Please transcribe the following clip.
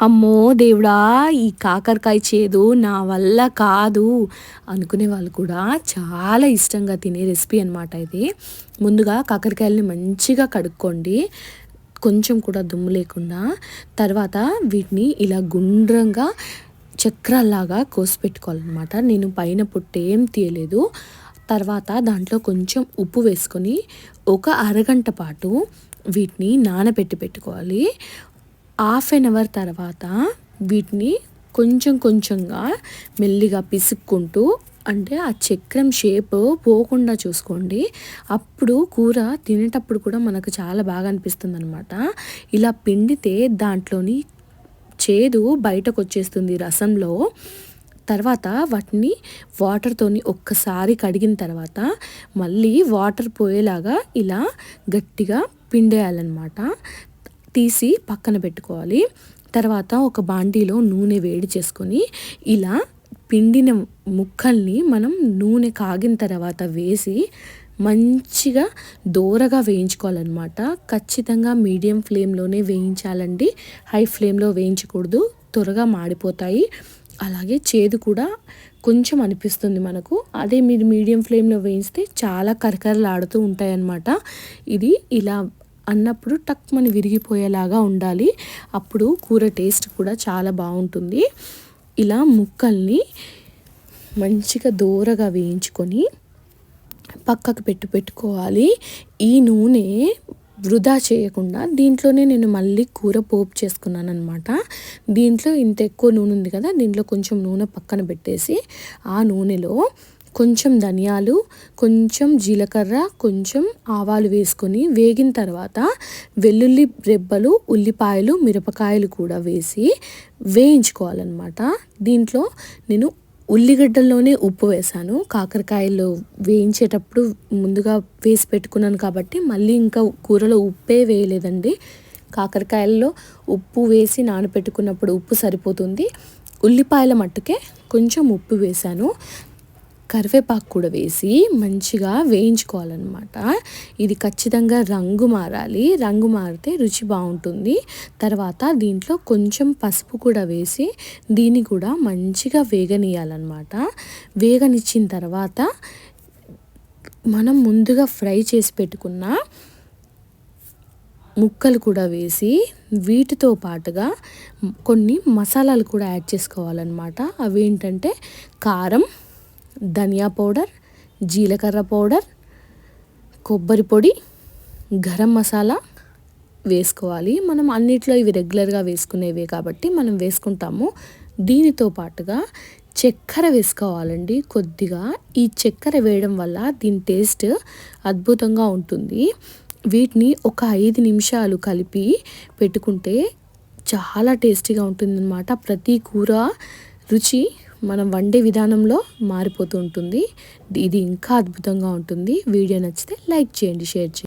అమ్మో దేవుడా ఈ కాకరకాయ చేదు నా వల్ల కాదు అనుకునే వాళ్ళు కూడా చాలా ఇష్టంగా తినే రెసిపీ అనమాట ఇది. ముందుగా కాకరకాయలని మంచిగా కడుక్కోండి. కొంచెం కూడా దుమ్ము లేకుండా. తర్వాత వీటిని ఇలా గుండ్రంగా చక్రాల్లాగా కోసి పెట్టుకోవాలన్నమాట. నేను పైన పుట్టేం తీయలేదు. తర్వాత దాంట్లో కొంచెం ఉప్పు వేసుకొని ఒక అరగంట పాటు వీటిని నానబెట్టి పెట్టుకోవాలి. హాఫ్ అన్ అవర్ తర్వాత వీటిని కొంచెం కొంచెంగా మెల్లిగా పిసుక్కుంటూ అంటే ఆ చక్రం షేప్ పోకుండా చూసుకోండి. అప్పుడు కూర తినేటప్పుడు కూడా మనకు చాలా బాగా అనిపిస్తుంది అనమాట ఇలా పిండితే దాంట్లోని చేదు బయటకు వచ్చేస్తుంది రసంలో. తర్వాత వాటిని వాటర్తోని ఒక్కసారి కడిగిన తర్వాత మళ్ళీ వాటర్ పోయేలాగా ఇలా గట్టిగా పిండేయాలన్నమాట. తీసి పక్కన పెట్టుకోవాలి. తర్వాత ఒక బాండీలో నూనె వేడి చేసుకొని ఇలా పిండిన ముక్కల్ని మనం నూనె కాగిన తర్వాత వేసి మంచిగా దూరగా వేయించుకోవాలన్నమాట. ఖచ్చితంగా మీడియం ఫ్లేమ్లోనే వేయించాలండి. హై ఫ్లేమ్లో వేయించకూడదు. త్వరగా మాడిపోతాయి. అలాగే చేదు కూడా కొంచెం అనిపిస్తుంది మనకు. అదే మీరు మీడియం ఫ్లేమ్లో వేయిస్తే చాలా కరకరలాడుతూ ఉంటాయన్నమాట. ఇది ఇలా అన్నప్పుడు టక్మని విరిగిపోయేలాగా ఉండాలి. అప్పుడు కూర టేస్ట్ కూడా చాలా బాగుంటుంది. ఇలా ముక్కల్ని మంచిగా దూరగా వేయించుకొని పక్కకు పెట్టు పెట్టుకోవాలి. ఈ నూనె వృధా చేయకుండా దీంట్లోనే నేను మళ్ళీ కూర పోపు చేసుకున్నాను అనమాట దీంట్లో ఇంత ఎక్కువ నూనె ఉంది కదా దీంట్లో కొంచెం నూనె పక్కన పెట్టేసి ఆ నూనెలో కొంచెం ధనియాలు కొంచెం జీలకర్ర కొంచెం ఆవాలు వేసుకొని వేగిన తర్వాత వెల్లుల్లి రెబ్బలు ఉల్లిపాయలు మిరపకాయలు కూడా వేసి వేయించుకోవాలన్నమాట. దీంట్లో నేను ఉల్లిగడ్డల్లోనే ఉప్పు వేసాను. కాకరకాయలు వేయించేటప్పుడు ముందుగా వేసి పెట్టుకున్నాను కాబట్టి మళ్ళీ ఇంకా కూరలో ఉప్పే వేయలేదండి. కాకరకాయల్లో ఉప్పు వేసి నానబెట్టుకున్నప్పుడు ఉప్పు సరిపోతుంది. ఉల్లిపాయల మట్టుకే కొంచెం ఉప్పు వేశాను కరివేపాకు కూడా వేసి మంచిగా వేయించుకోవాలన్నమాట. ఇది ఖచ్చితంగా రంగు మారాలి. రంగు మారితే రుచి బాగుంటుంది. తర్వాత దీంట్లో కొంచెం పసుపు కూడా వేసి దీన్ని కూడా మంచిగా వేగనీయాలన్నమాట వేగనిచ్చిన తర్వాత మనం ముందుగా ఫ్రై చేసి పెట్టుకున్న ముక్కలు కూడా వేసి వీటితో పాటుగా కొన్ని మసాలాలు కూడా యాడ్ చేసుకోవాలన్నమాట. అవి ఏంటంటే కారం ధనియా పౌడర్ జీలకర్ర పౌడర్ కొబ్బరి పొడి గరం మసాలా వేసుకోవాలి. మనం అన్నిట్లో ఇవి రెగ్యులర్గా వేసుకునేవే కాబట్టి మనం వేసుకుంటాము. దీనితో పాటుగా చక్కెర వేసుకోవాలండి. కొద్దిగా ఈ చక్కెర వేయడం వల్ల దీని టేస్ట్ అద్భుతంగా ఉంటుంది. వీటిని ఒక ఐదు నిమిషాలు కలిపి పెట్టుకుంటే చాలా టేస్టీగా ఉంటుందన్నమాట. ప్రతి కూర రుచి మనం వండే విధానంలో మారిపోతూ ఉంటుంది. ఇది ఇంకా అద్భుతంగా ఉంటుంది. వీడియో నచ్చితే లైక్ చేయండి షేర్ చేయండి.